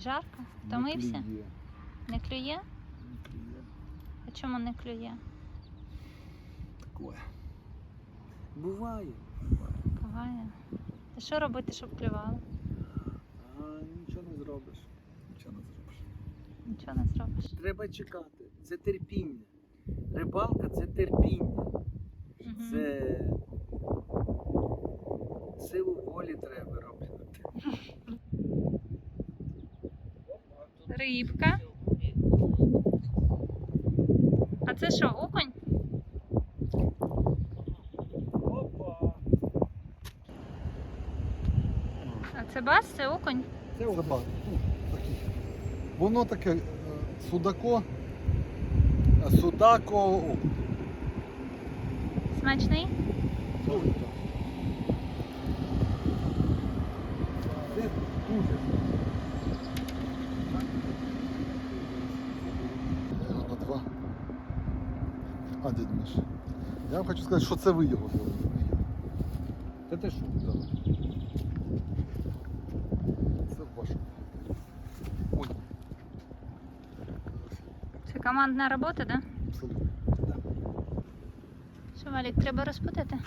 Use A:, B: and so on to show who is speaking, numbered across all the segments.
A: Жарко?
B: Не
A: Втомився?
B: клює,
A: Не клює?
B: не клює.
A: А чому не клює?
B: Такое. Буває.
A: Буває. Та що робити, щоб клювало?
B: А нічого не зробиш. Нічого не зробиш.
A: Нічого не зробиш.
B: Треба чекати. Це терпіння. Рибалка це терпіння. Це силу волі треба робити.
A: Рибка. А це що, окунь? А це бас, це окунь?
B: Це собак. Ну. Воно таке е, судако. е, Судако.
A: Смачний?
B: Так. Це дуже. На два. А, дядь Міш. Я вам хочу сказати, що це ви його зробили.
C: Та ти що?
B: Да. Це ваше. Ой,
A: Це командна робота, да?
B: абсолютно. Да.
A: Що, Валік, треба розпутати?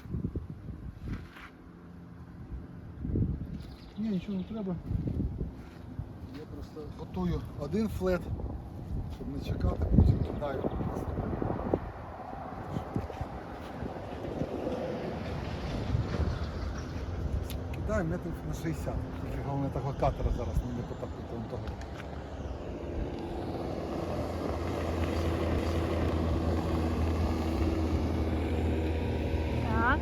B: Ні, нічого не треба. Я просто готую один флет, щоб не чекати, потім кидаю. Кидаю метрів на 60. Тільки головне того катера зараз не потопити вон того.
A: Так.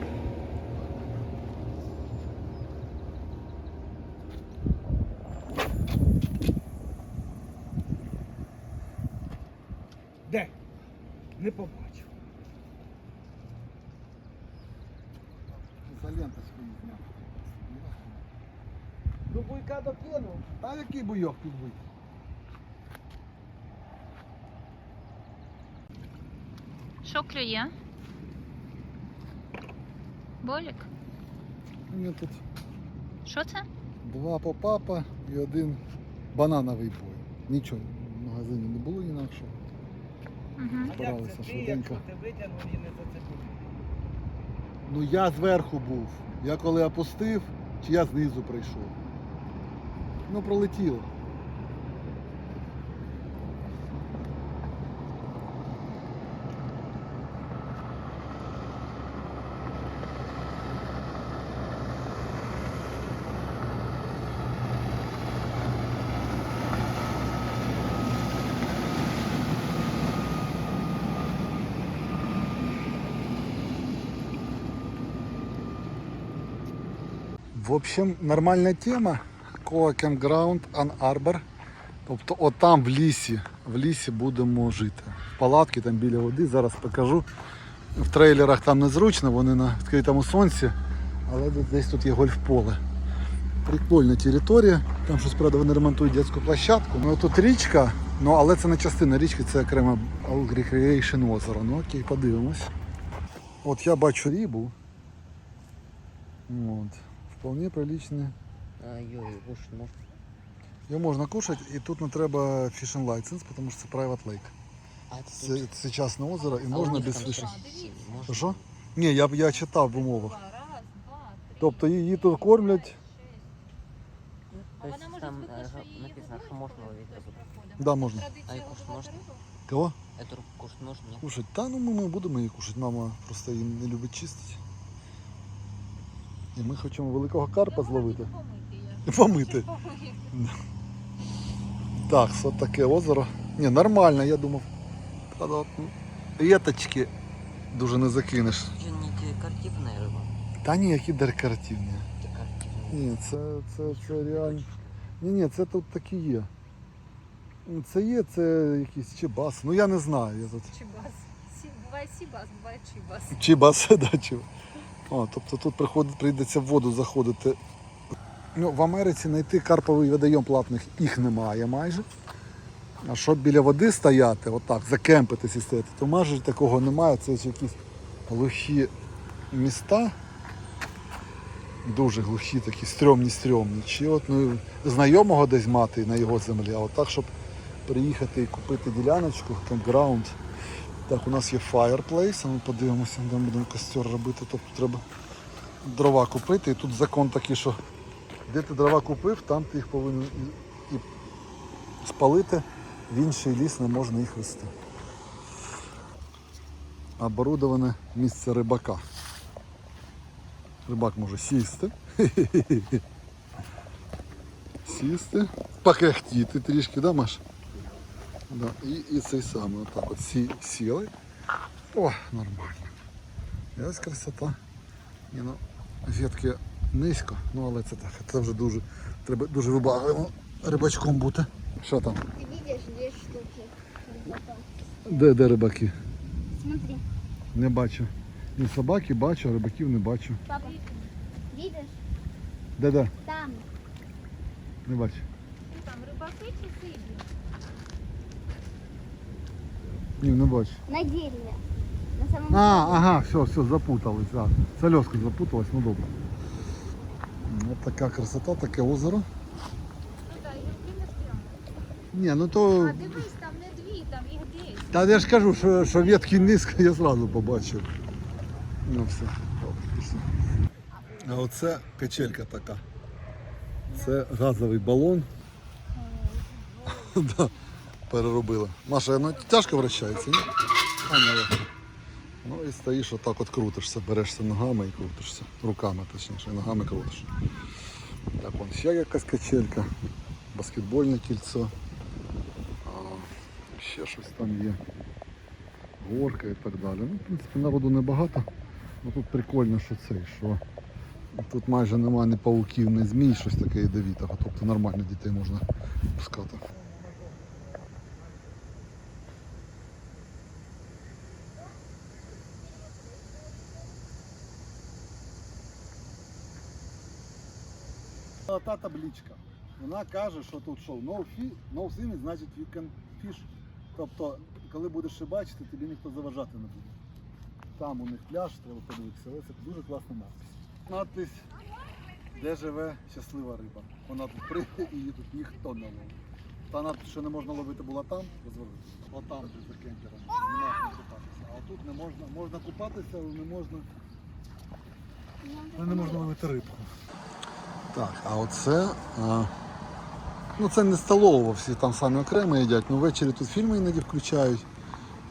C: Де? Не побачив.
B: За ленточку зняв.
C: До буйка докинув.
B: А який буйок підбить?
A: Що клює? Болік?
B: У мене тут
A: Що це?
B: Два попапа і один банановий бой. Нічого в магазині не було інакше.
A: Угу.
C: А як це ти,
B: швиденько.
C: якщо ти витягнув і не зацепив?
B: Ну я зверху був. Я коли опустив, чи я знизу прийшов. Ну пролетіло. В общем, нормальна тема. Коа Campground Ан Arbor. Тобто отам в лісі, в лісі будемо жити. Палатки там біля води, зараз покажу. В трейлерах там незручно, вони на відкритому сонці, але десь- тут є гольф-поле. Прикольна територія. Там щось правда вони ремонтують дитячу площадку. Ну тут річка, ну але це не частина річки, це окремо Recreation озеро. Ну окей, подивимось. От я бачу рибу. От. Вполне приличне.
D: Ай-ой, кушать можно.
B: Його можна кушати, і тут не треба fishing license, тому що це private lake.
D: А это
B: Це,
D: тут-
B: це частне озеро і
D: а у
B: можна
D: них
B: без
D: там
B: fishing.
D: красиво,
B: Що,
D: можно.
B: Що? Ні, я, я читав в умовах. Тобто її тут кормлять.
D: То есть там э, га- написано, что можно ловить рыбу.
B: Да, можна.
D: А и кушать можно?
B: Кого?
D: Эту рыбу кушать можно, нет?
B: Кушать? Та ну ми, ми будемо її кушати. Мама просто її не любить чистити. І ми хочемо великого карпа зловити. І помити. Так, от таке озеро. Ні, нормально, я думав. Правда, ну, Веточки дуже не закинеш.
D: Что не декоративная рыба?
B: Та ні, які декоративні. Ні, це, це, це реально. Ні, ні, це тут такі є. Це є, це якісь чебаси. Ну я не знаю. Я тут...
E: Чибас. Сі- Буває сібас, буває чибас.
B: Чебаси, да, чи... О, тобто тут приходить, прийдеться в воду заходити. Ну, в Америці знайти карповий водойом платних їх немає майже. А щоб біля води стояти, отак, закемпитись і стояти, то майже такого немає. Це якісь глухі міста. Дуже глухі, такі стрьомні, стрьомні. Чи от ну, знайомого десь мати на його землі, а от так, щоб приїхати і купити діляночку, кемпграунд. Так, у нас є fireplace, а ми подивимося, де ми будемо костер робити. Тобто треба дрова купити. І тут закон такий, що де ти дрова купив, там ти їх повинен і, і спалити, в інший ліс не можна їх вести. Оборудоване місце рибака. Рибак може сісти. Сісти, покряхтіти трішки, да, Маш? Да. І, і цей самий, отак от сі, сіли. О, нормально. І ось красота. Ні, ну, ветки низько, ну але це так. Це вже дуже, треба дуже вибагливо рибачком бути. Що там?
F: Ты видишь две штуки? рыбака?
B: Де, де рибаки?
F: Смотри,
B: Не бачу. Ні собаки бачу, а рибаків не бачу.
F: папа, видишь?
B: Де де?
F: Там.
B: Не бачу.
E: Там рибаки чи сиді?
B: Ні, не бачу.
F: На дереве. На самом
B: А, ага, все, все, запутались. А, Сальоска запуталась, ну добре. Ось така красота, таке озеро. Ні, ну то.
E: А дивись, там не дві, там їх десять.
B: Та я ж кажу, що, що ветки низько, я зразу побачив. Ну все. А оце качелька така. Це газовий балон. да, переробила. Маша, ну тяжко вращається, ні? А, не легко. Ну і стоїш отак от крутишся, берешся ногами і крутишся. Руками точніше, і ногами крутиш. Так, вон ще якась качелька, баскетбольне кільцо. А, ще щось там є. Горка і так далі. Ну, в принципі, народу небагато. Ну тут прикольно, що цей, що тут майже немає ні пауків, ні змій, щось таке ядовітого. Тобто нормально дітей можна пускати. Та табличка. Вона каже, що тут що, no, fi- no swimming, значить you can fish. Тобто, коли будеш рибачити, тобі ніхто заважати не буде. Там у них пляж, треба подивитися, але це дуже класна надпись. Надпись, де живе щаслива риба. Вона тут прийде і її тут ніхто не ловить. Та надпись, що не можна ловити, була там, розвернути. Отам за кемпером. Не можна купатися. А тут не можна, можна купатися, але не можна, але не можна ловити рибку. Так, а оце. А, ну це не столово, всі там самі окремо їдять. Ну ввечері тут фільми іноді включають,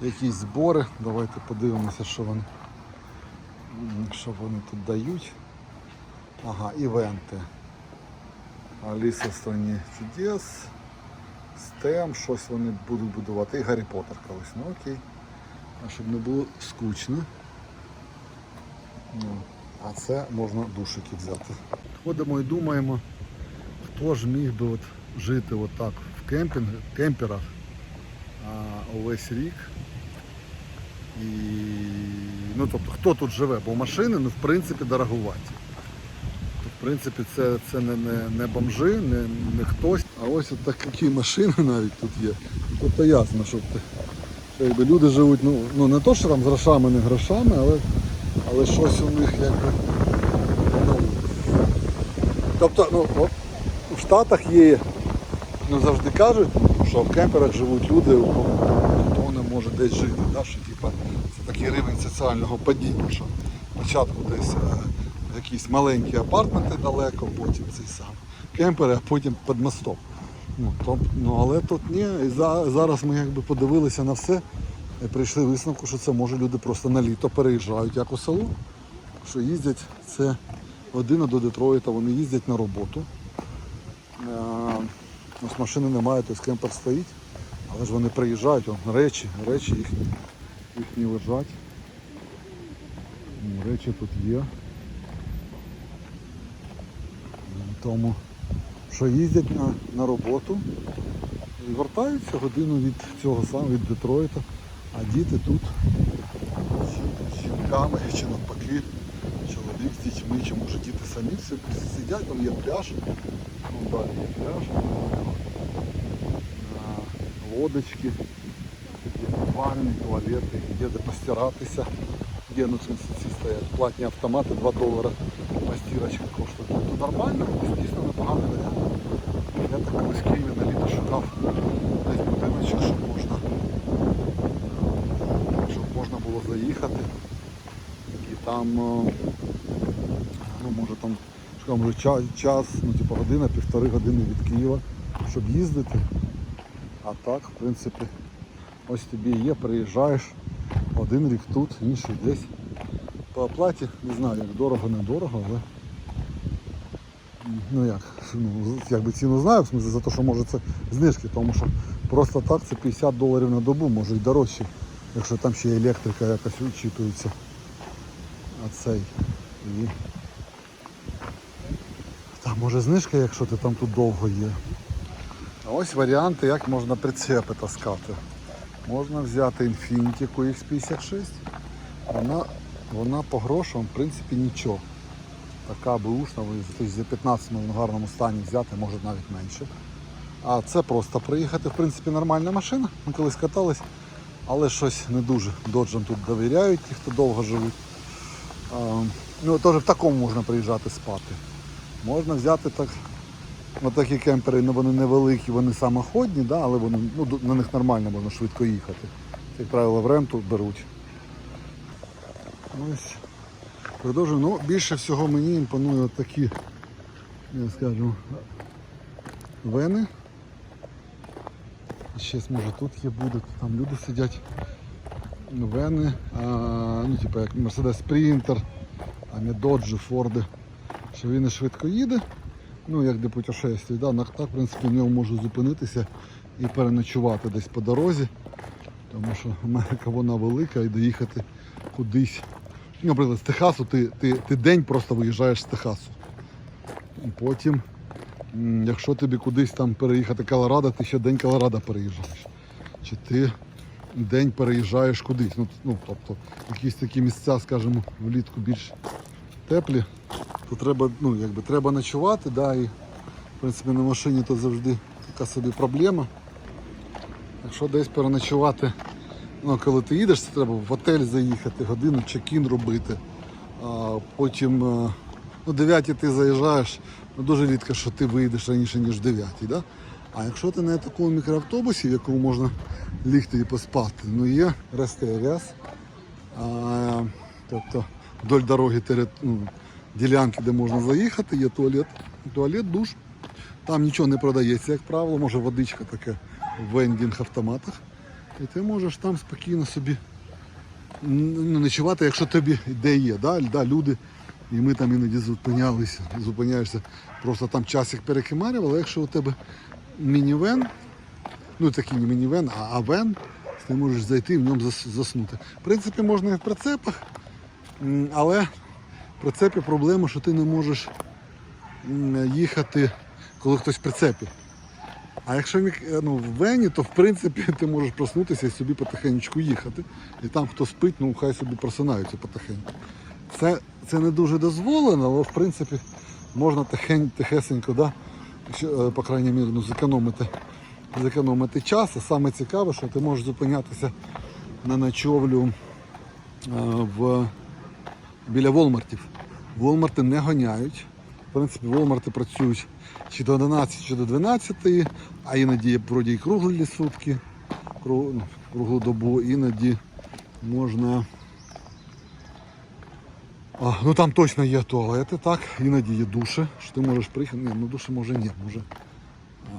B: якісь збори. Давайте подивимося, що вони, що вони тут дають. Ага, івенти. Аліса в страні чудес. Стем, щось вони будуть будувати. І Гаррі Поттер колись. Ну окей. А щоб не було скучно. Ну, а це можна душики взяти. Ходимо і думаємо, хто ж міг би от жити отак в кемпінг, кемперах а, увесь рік. І, ну, тобто, хто тут живе, бо машини ну, в принципі дороговаті. В принципі, це, це не, не, не бомжи, не, не хтось. А ось от такі машини навіть тут є. Тобто ясно, що, що якби люди живуть, ну, ну не то, що там з грошами, не грошами, але, але щось у них якби. Тобто, ну, от, в Штатах є, ну завжди кажуть, що в кемперах живуть люди, у кого не може десь жити. Да? Що, типа, це такий рівень соціального падіння, що спочатку десь е, якісь маленькі апартменти далеко, потім цей сам кемпери, а потім під мостом. Ну, то, ну, але тут ні. І за, зараз ми якби подивилися на все і прийшли висновку, що це може люди просто на літо переїжджають як у село, що їздять це година до Детройта, вони їздять на роботу. Е, Ось машини немає, тобто кемпер стоїть, але ж вони приїжджають, он, речі, речі їхні, їхні лежать. Речі тут є. Тому що їздять на, на роботу і вертаються годину від цього самого, від Детройта, а діти тут з жінками чи навпаки, чоловік з дітьми, чи може діти самі собі сидять, там є пляж, ну, далі є пляж, а, лодочки, є ванни, туалети, є де постиратися, є ну, в смысле, ці стоять платні автомати, 2 долари шестірочка коштує. Тобто нормально, дійсно непоганий варіант. Я так колись в Києві на літо шукав десь будиночок, щоб можна, щоб можна було заїхати. І там, шукав, може час, ну типу година, півтори години від Києва, щоб їздити. А так, в принципі, ось тобі є, приїжджаєш один рік тут, інший десь. По оплаті не знаю, як дорого, недорого, але ну як, ну, якби ціну знаю, в смысле, за те, що може це знижки, тому що просто так це 50 доларів на добу, може і дорожче, якщо там ще електрика якось учитується. А цей. Там може знижка, якщо ти там тут довго є. А ось варіанти, як можна прицепи таскати. Можна взяти Infiniti QX56. Вона, вона по грошам, в принципі, нічого. Така бушна, тобто за 15 можна в гарному стані взяти, може навіть менше. А це просто приїхати, в принципі, нормальна машина. Ми колись катались, але щось не дуже доджам тут довіряють, ті, хто довго живуть. Ну, теж в такому можна приїжджати спати. Можна взяти так. Ось такі кемпери, ну, вони невеликі, вони самоходні, да, але вони, ну, на них нормально можна швидко їхати. Як правило, в ренту беруть. Ось. Продовжую. Ну, більше всього мені імпонує от такі, я скажу, вени. Ще може тут є будуть, там люди сидять. Вени, а, ну, типу як Mercedes Sprinter, а не Dodge, Ford, що він швидко їде. Ну, як для путешествий, да, так, в принципі, в ньому можу зупинитися і переночувати десь по дорозі. Тому що Америка вона велика і доїхати кудись. Наприклад, з Техасу ти, ти, ти день просто виїжджаєш з Техасу. І потім, якщо тобі кудись там переїхати Колорадо, ти ще день Колорадо переїжджаєш. Чи ти день переїжджаєш кудись. Ну, ну, тобто якісь такі місця, скажімо, влітку більш теплі, то треба, ну, якби, треба ночувати, да, і в принципі на машині то завжди така собі проблема. Якщо десь переночувати, ну, коли ти їдеш, це треба в готель заїхати, годину чекін робити. А потім е, ну, 9 ти заїжджаєш, ну, дуже рідко, що ти вийдеш раніше, ніж 9. Да? А якщо ти на такому мікроавтобусі, в якому можна лігти і поспати, ну є рестеріас, тобто вдоль дороги ну, ділянки, де можна заїхати, є туалет, туалет, душ. Там нічого не продається, як правило, може водичка така в вендінг автоматах. І ти можеш там спокійно собі ну, ночувати, якщо тобі де є. Да? Да, люди, і ми там іноді зупинялися, зупиняєшся, просто там часик перекимарив, але якщо у тебе мінівен, ну такий не мінівен, а, а вен, ти можеш зайти і в ньому заснути. В принципі, можна і в прицепах, але прицепі проблема, що ти не можеш їхати, коли хтось в прицепі. А якщо е, ну, в вені, то в принципі ти можеш проснутися і собі потихеньку їхати. І там хто спить, ну хай собі просинаються потихеньку. Це, це не дуже дозволено, але в принципі можна тихень, тихесенько, да? е, по крайній мірі, ну, зекономити, зекономити час. А саме цікаве, що ти можеш зупинятися на ночовлю е, в, біля Волмартів. Волмарти не гоняють. В принципі, Волмарти працюють чи до 11, чи до 12, а іноді вроді і круглі сутки, ну, круглу добу, іноді можна. А, ну там точно є туалети, так, іноді є душі, що ти можеш приїхати. Ні, ну душі може ні, може.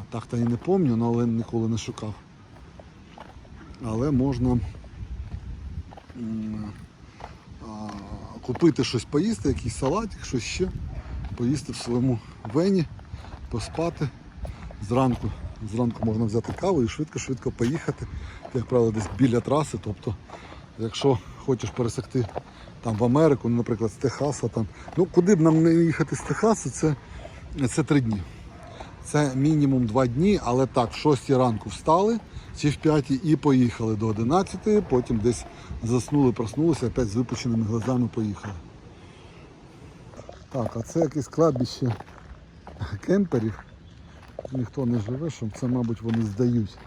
B: Так то і не пам'ятаю, але ніколи не шукав. Але можна купити щось поїсти, якийсь салатик, щось ще, поїсти в своєму вені, поспати. Зранку, зранку можна взяти каву і швидко-швидко поїхати. Як правило, десь біля траси. Тобто, якщо хочеш пересекти там в Америку, ну, наприклад, з Техаса, там, ну куди б нам не їхати з Техасу, це, це три дні. Це мінімум два дні, але так, в 6 ранку встали чи в 5 і поїхали до 11, потім десь заснули, проснулися, опять з випущеними глазами поїхали. Так, а це якесь кладбище кемперів. Ніхто не живе, що це, мабуть, вони здають.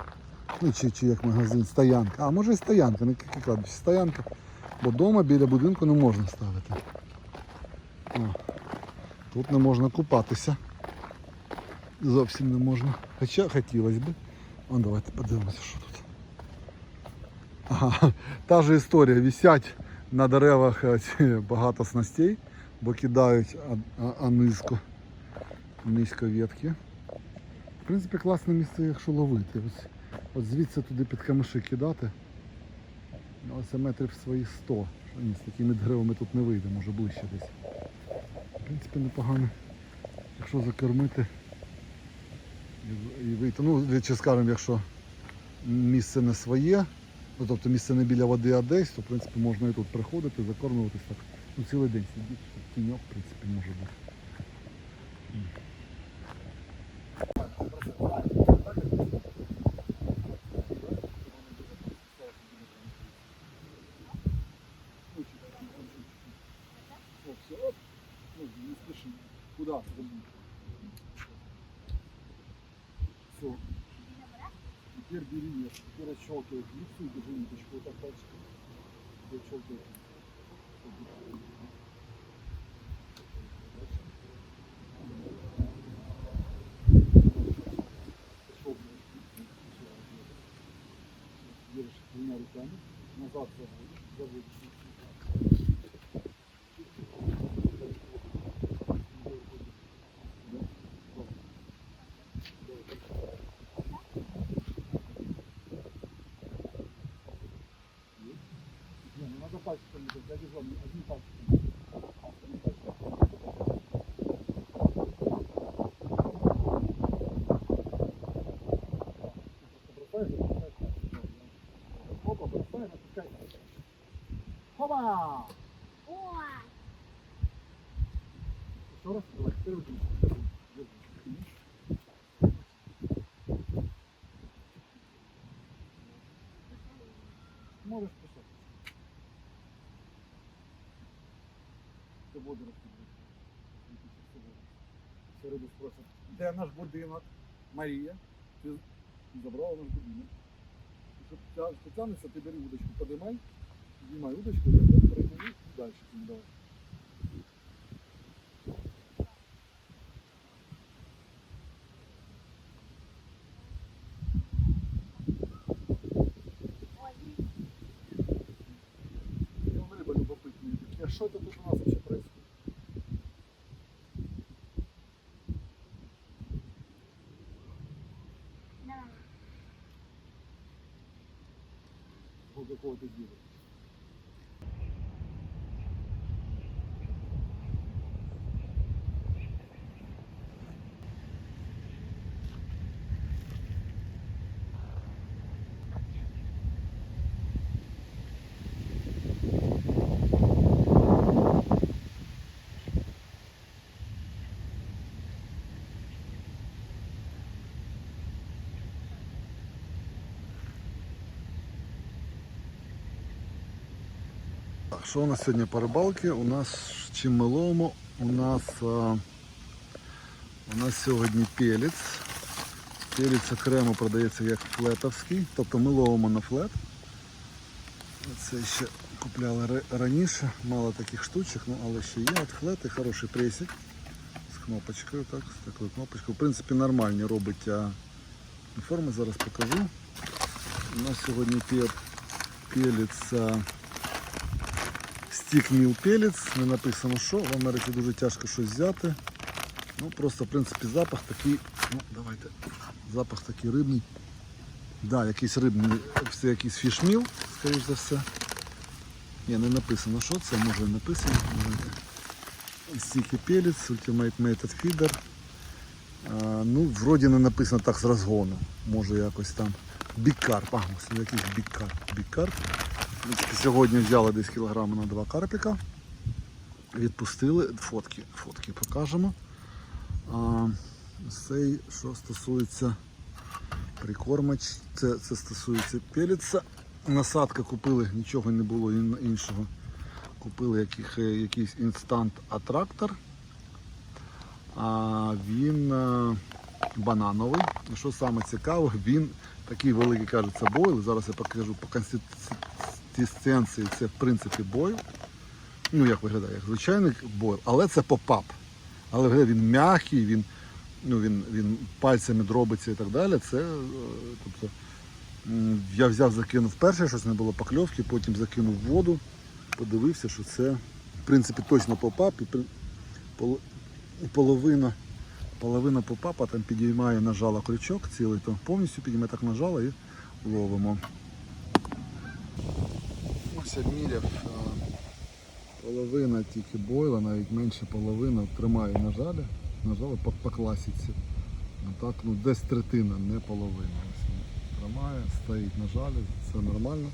B: Ну, чи, чи як магазин, стоянка. А може і стоянка, не кладбище, стоянка. Бо вдома біля будинку не можна ставити. О. Тут не можна купатися. Зовсім не можна. Хоча хотілося б. Вон, давайте подивимося, що тут. Ага, та ж історія. Висять на деревах е, багато снастей, бо кидають а, а, а низько, ветки. В принципі, класне місце, якщо ловити. Ось, от звідси туди під камиші кидати. Ну, Це метрів своїх 100. Що Ні, з такими деревами тут не вийде, може ближче десь. В принципі, непогано, якщо закормити і, вийти. Ну, чи скажемо, якщо місце не своє, ну, тобто місце не біля води, а десь, то в принципі можна і тут приходити, закормлюватись так. Ну, цілий день сидіти, тіньок, в принципі, може бути. Куда? Все. Теперь бери вес. Клипсу и держи ниточку. Вот так пальчиком. И Не, ну надо пальчиком держать. Я держу одним пальчиком. Бросаешь, запускаешь пальчик. Опа, бросаешь, опускай. Хоба! Водорості. Всі спросять, де наш будинок? Марія, ти забрала наш будинок. Щоб тя- що ти бери удочку, подимай, піднімай удочку, перетяни і далі давай. Ну, що це тут у нас вообще происходит? Що у нас сьогодні по рибалці? У нас чим ми ловимо? У нас, а, у нас сьогодні пелець. Пелець окремо продається як флетовський, тобто ми ловимо на флет. Це ще купляли раніше, мало таких штучок, ну, але ще є от флети, хороший пресик з кнопочкою, так, з такою кнопочкою. В принципі, нормальні робить а, форми, зараз покажу. У нас сьогодні пе- пелець. Стік міл пелець, не написано що, в Америці дуже тяжко щось взяти. Ну просто в принципі запах такий, ну давайте, запах такий рибний. Да, якийсь рибний, це якийсь фішміл, скоріш за все. Ні, не написано що це, може написано. Стіки пелець, Ultimate Mated Feeder. А, ну, вроді не написано так з розгону. Може якось там. Бікарп, а, якийсь бікарп. Бікарп. Сьогодні взяли десь кілограми на два карпіка. Відпустили. Фотки, фотки покажемо. А, цей, що стосується прикормач, це, це стосується пеліця. Насадка купили, нічого не було іншого. Купили яких, якийсь інстант атрактор. А він а, банановий. Що саме цікаве, він такий великий кажеться бойл. Зараз я покажу по консистенції. Це в принципі бойл. Ну як виглядає, як звичайний бойл, але це попап. Але взагалі він м'який, він, ну, він, він пальцями дробиться і так далі. Це, е, тобто, я взяв, закинув перше, щось не було покльовки, потім закинув воду, подивився, що це в принципі точно попап, і половина, половина попапа там підіймає нажала крючок цілий, то повністю підіймає так нажала і ловимо. Ось обміряв. е, Половина тільки бойла, навіть менше половина тримає на жалі. На жалі по, по класіці. Ну, так, ну, десь третина, не половина. Тримає, стоїть на жалі, все нормально.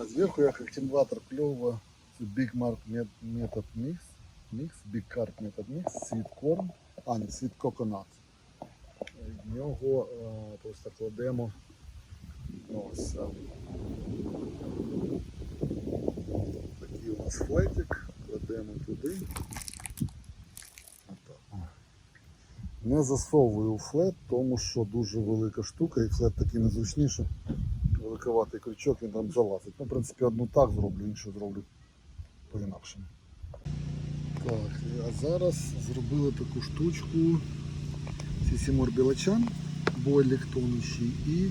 B: А зверху я активатор кльова. Це Big Mark Method Mix. Mix, Big Carp Method Mix, Sweet Corn, а не Sweet Coconut. В нього е, просто кладемо ось. Е, нас флетик, кладемо туди. Не засовую у флет, тому що дуже велика штука і флет такий незручний, що великоватий крючок він там залазить. Ну, в принципі, одну так зроблю, іншу зроблю по-інакшому. Так, а зараз зробили таку штучку. Сісімор білачан, бойлік тонущий і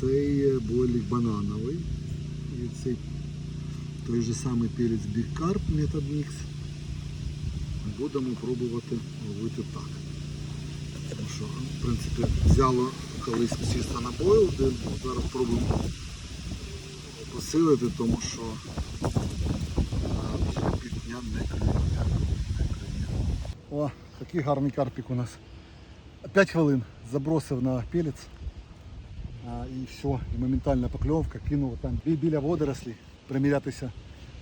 B: цей бойлік банановий. І цей той же самий перець Big Carp Method Mix. Будемо пробувати ловити так. Тому що, в принципі, взяло колись чисто на бойл, де зараз пробуємо посилити, тому що півдня не клює. О, такий гарний карпік у нас. 5 хвилин забросив на пелець. І все, і моментальна покльовка, кинув там біля водорослі, примірятися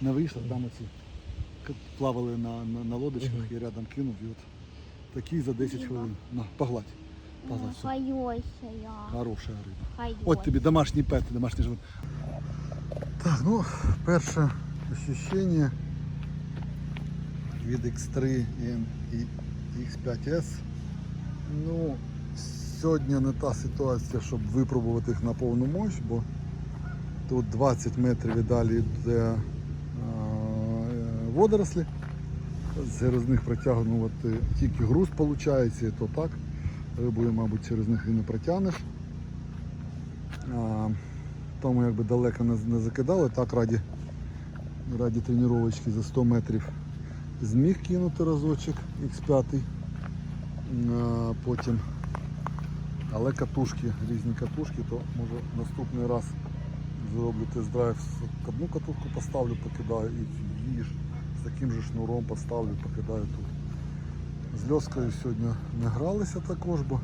B: не вийшло, там оці плавали на, на, на лодочках, я рядом кинув і от такий за 10 хвилин. На, погладь. Погладь. все.
F: Я.
B: Хороша риба. От тобі домашній пет, домашній живот. Так, ну, перше ощущення від X3 і X5S. Ну, сьогодні не та ситуація, щоб випробувати їх на повну мощь, бо тут 20 метрів і далі йде е, водорослі. Через них протягнути тільки груз виходить, і то так. Рибою, мабуть, через них і не протягнеш. Тому якби далеко не закидали, так раді, раді тренувачки за 100 метрів зміг кинути разочок X5. Потім. Але катушки, різні катушки, то може наступний раз зроблю тест-драйв, одну катушку поставлю, покидаю і її з таким же шнуром поставлю, покидаю тут. З льоскою сьогодні не гралися також, бо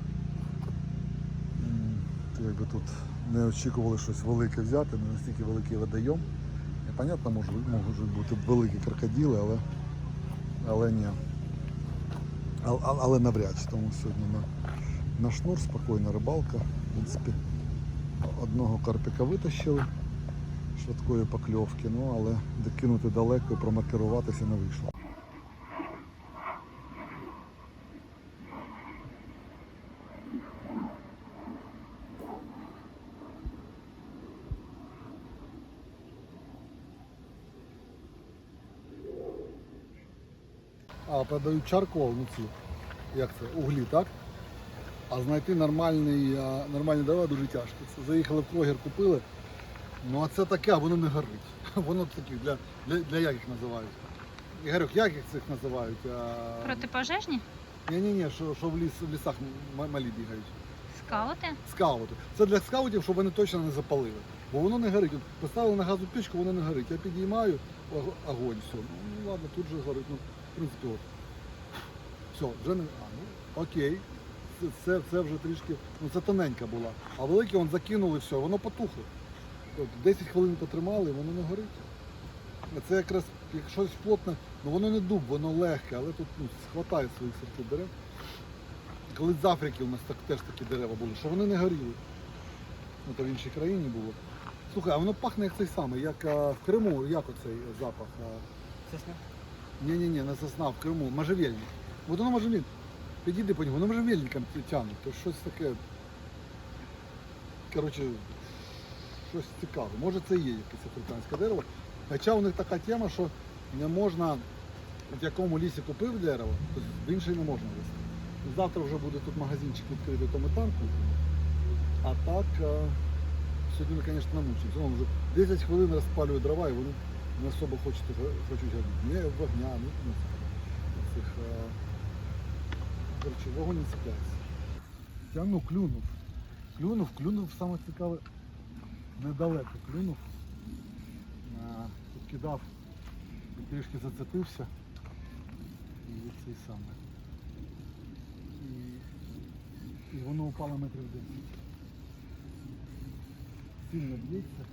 B: якби тут не очікували щось велике взяти, не настільки великий водойом. І, понятно, може, можуть бути великі крокодили, але, але ні. Але, але навряд чи, тому сьогодні на, на шнур спокійна рибалка. В принципі, одного карпіка витащили швидкої покльовки, ну але докинути далеко і промаркеруватися не вийшло. А, продають чаркол, ну ці, як це, углі, так? А знайти нормальний, нормальні дерева дуже тяжко. Це заїхали в Крогер, купили. Ну а це таке, а воно не горить. Воно таке, для, для, для як їх називають? Ігорюк, як їх цих називають? А...
A: Протипожежні?
B: Ні-ні-ні, що, що в, ліс, в лісах малі бігають.
A: Скаути?
B: Скаути. Це для скаутів, щоб вони точно не запалили. Бо воно не горить. От Поставили на газу пічку, воно не горить. Я підіймаю, огонь, все. Ну ладно, тут же горить. Ну, в принципі, от. Все, вже не. А, ну, окей. Це, це, вже трішки. Ну це тоненька була. А велике он закинули, все, воно потухло. От, 10 хвилин потримали, воно не горить. А Це якраз, як щось плотне, ну воно не дуб, воно легке, але тут ну, схватає своїх сортів дерев. Колись з Африки у нас так, теж такі дерева були, що вони не горіли. Ну, то в іншій країні було. Слухай, а воно пахне як цей самий, як а, в Криму, як оцей запах? А,
D: Сосна?
B: ні-ні-ні, не сосна, в Криму, можжевельник. От воно можжевельник. Підійди по ньому, воно можжевельником тягне, то щось таке. Коротше, щось цікаве. Може це є якесь африканське дерево. Хоча у них така тема, що не можна в якому лісі купив дерево, то в інший не можна вести. Завтра вже буде тут магазинчик відкритий, то ми там. А так, е, сьогодні ми, звісно, намучимося. Вон вже 10 хвилин розпалюю дрова і вони не особо хочуть, хочуть гадити. Ні вогня, ну, цих. Коротше, не цепляється. Тягну, клюнув. Клюнув, клюнув, саме цікаве, недалеко клюнув. А, Тут кидав, і трішки зацепився. І цей саме. І, і воно упало метрів 10. Сильно б'ється.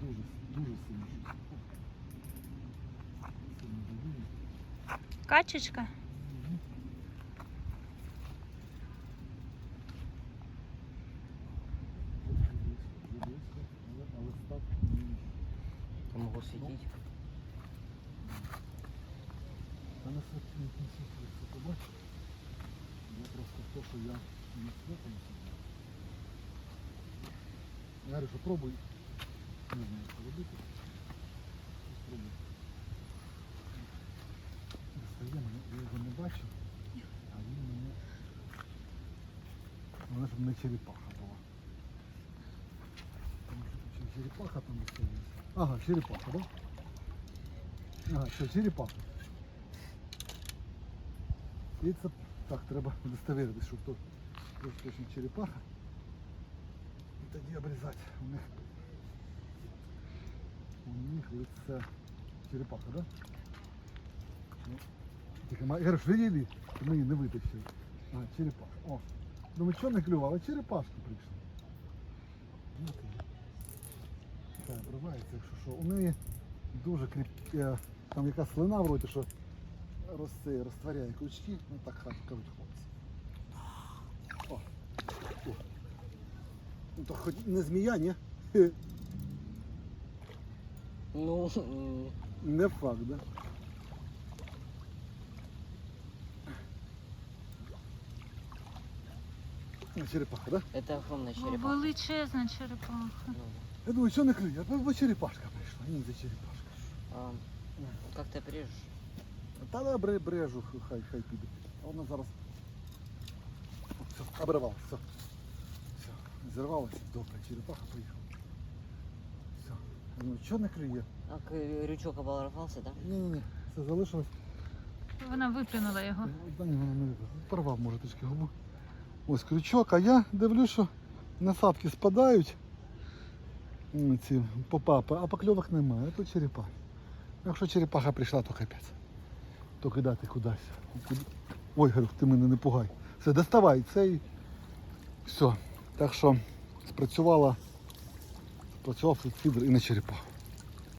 B: Дуже, дуже сильно.
A: Качечка.
B: Але став
D: Я могу сидеть.
B: Та не світло, не світло, це побачиш. Я просто то, що я не світло не сиджу. Я говорю, що пробуй. Не знаю, що робити. Спробуй. Достає мене, я його не бачив, а він мене. Вона щоб не черепаха була. Тому що тут черепаха там виставилася. Ага, черепаха. Да? Ага, що, черепаха. І це так, треба удостоверитися, що то точно черепаха. І тоді обрізати. У них у них лице черепаха. Да? Ну, тільки говорю, видели? Ми її не витащили. А, черепаха. О. Думаю, що не клювала? Черепашка прийшла. Ну, ти. Так, обривається, якщо що. У неї дуже кріпке, там якась слина вроді, що роз, це, розтворяє крючки, ну так кажуть хлопці. О. О. Ну то хоч не змія, ні?
D: Ну,
B: Не факт, да? Черепаха, да?
D: это огромная черепаха.
A: Величезна черепаха.
D: Ну,
B: Я думаю, що не клює, а бо черепашка прийшла. Ні, це черепашка.
D: а, как ты обрежешь?
B: Та да, бре- брежу, хай, хай піде. А вона зараз. Все, обривала, все. Все, зірвалася, добре, черепаха поїхала. Все. Я думаю, що не клює?
D: А к- крючок оборвался, да?
B: Ні-ні-ні, все залишилось.
A: Вона виплюнула його.
B: Та ні, вона не. Порвав, може, трішки губу. Ось крючок, а я дивлюсь, що насадки спадають. Ці попапи, а покльовок немає, а тут черепаха. Якщо черепаха прийшла, то капець. То кидати кудись. Ой, Гарюк, ти мене не пугай. Все, доставай цей. Все. Так що спрацювала, спрацював фідер і на черепаху.